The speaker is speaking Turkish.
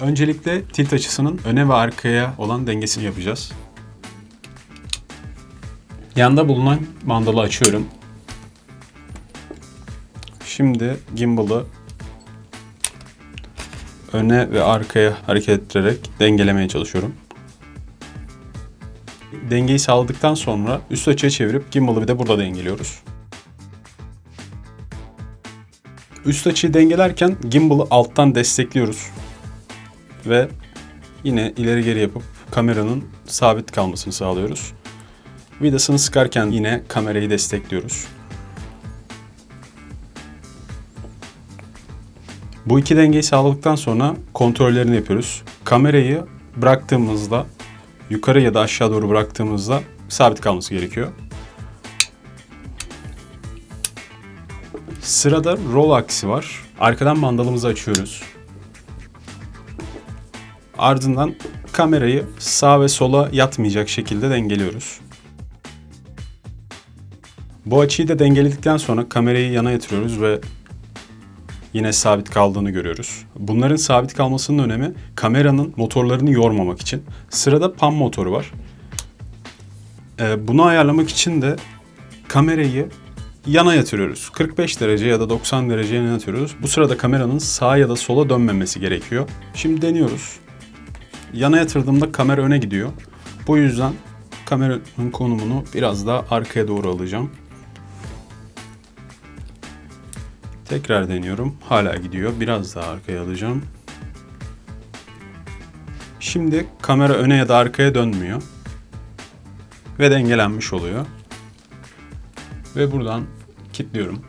Öncelikle tilt açısının öne ve arkaya olan dengesini yapacağız. Yanda bulunan mandalı açıyorum. Şimdi gimbal'ı öne ve arkaya hareket ettirerek dengelemeye çalışıyorum. Dengeyi sağladıktan sonra üst açıya çevirip gimbal'ı bir de burada dengeliyoruz. Üst açıyı dengelerken gimbal'ı alttan destekliyoruz. Ve yine ileri geri yapıp kameranın sabit kalmasını sağlıyoruz. Vidasını sıkarken yine kamerayı destekliyoruz. Bu iki dengeyi sağladıktan sonra kontrollerini yapıyoruz. Kamerayı bıraktığımızda yukarı ya da aşağı doğru bıraktığımızda sabit kalması gerekiyor. Sırada roll aksi var. Arkadan mandalımızı açıyoruz. Ardından kamerayı sağ ve sola yatmayacak şekilde dengeliyoruz. Bu açıyı da dengeledikten sonra kamerayı yana yatırıyoruz ve yine sabit kaldığını görüyoruz. Bunların sabit kalmasının önemi kameranın motorlarını yormamak için. Sırada pan motoru var. Ee, bunu ayarlamak için de kamerayı yana yatırıyoruz. 45 derece ya da 90 derece yana yatırıyoruz. Bu sırada kameranın sağa ya da sola dönmemesi gerekiyor. Şimdi deniyoruz. Yana yatırdığımda kamera öne gidiyor. Bu yüzden kameranın konumunu biraz daha arkaya doğru alacağım. Tekrar deniyorum. Hala gidiyor. Biraz daha arkaya alacağım. Şimdi kamera öne ya da arkaya dönmüyor. Ve dengelenmiş oluyor. Ve buradan kilitliyorum.